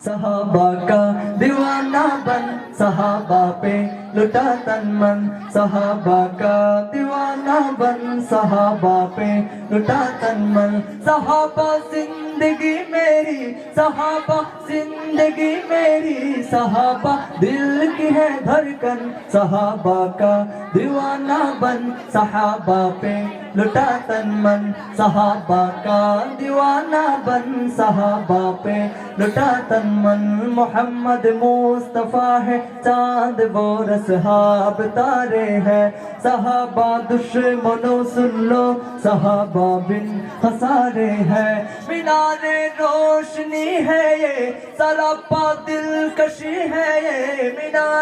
صحابہ کا دیوانہ بن صحابہ پہ لٹا تن من صحابہ کا دیوانہ بن صحابہ پہ لٹا تن من صحابہ زندگی میری صحابہ زندگی میری صحابہ دل کی ہے دھڑکن صحابہ کا دیوانہ بن، صحابہ پہ لٹا تن من، صحابہ کا دیوانہ بن، صحابہ پہ لٹا تن من۔ محمد مصطفیٰ ہے چاند، وہ رسحاب تارے ہیں صحابہ دشمنوں سن لو، صحابہ بن خسارے ہیں مینار روشنی ہے یہ، سراپا دلکشی ہے یہ۔ مینار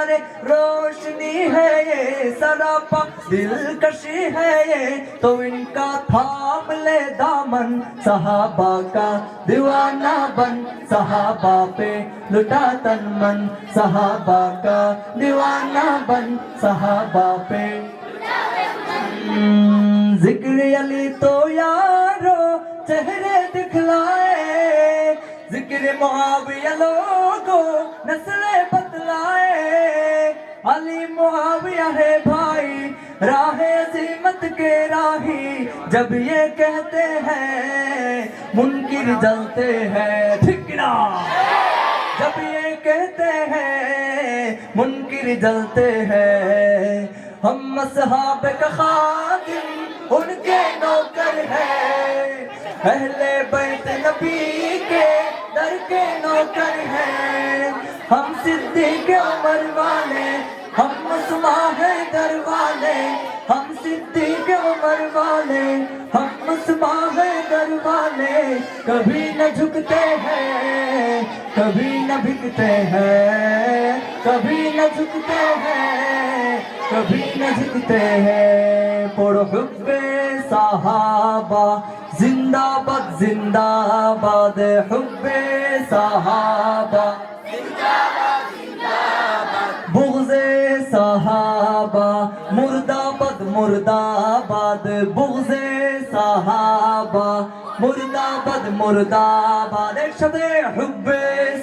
روشنی ہے یہ سراپا دلکشی ہے یہ تو ان کا تھام لے دامن، صحابہ کا دیوانہ بن، صحابہ پہ لٹا تن من، صحابہ کا دیوانہ بن، صحابہ پہ۔ ذکر علی تو یارو چہرے دکھلائے، ذکر معاویہ لوگو نسل بتلائے علی معاویہ ہے بھائی، راہ عظیمت کے راہی۔ جب یہ کہتے ہیں، منکر جلتے ہیں ٹھکنا جب یہ کہتے ہیں، منکر جلتے ہیں، ہم اصحاب کا خادم، ان کے نوکر ہیں۔ اہل بیت نبی کے در کے نوکر ہیں۔ ہم صدیق عمر والے ہم عثمان حیدر والے، ہم صدیق عمر والے، ہم عثمان حیدر والے۔ کبھی نہ جھکتے ہیں، کبھی نہ بھکتے ہیں۔ کبھی نہ جھکتے ہیں، کبھی نہ جھکتے ہیں۔ پر حب صحابہ، زندہ باد زندہ باد۔ حب صحابہ بغض صحابہ مردہ بد مردہ باد بغض بد باد۔ ایک شد حب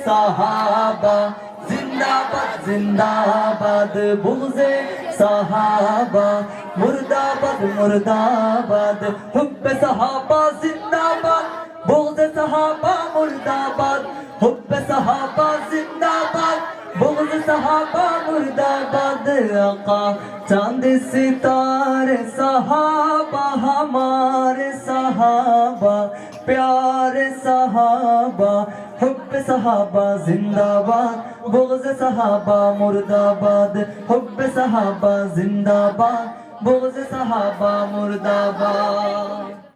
صحابہ زندہ باد زندہ باد بغض صحابہ مردہ بد مردہ باد حب صحابہ زندہ باد بغض صحابہ مردہ باد حب صحابہ زندہ باد بغض صحابہ مردہ باد آقا چاند ستارے صحابہ ہمارے صحابہ پیار صحابہ حب صحابہ زندہ باد بغض صحابہ مردہ باد حب صحابہ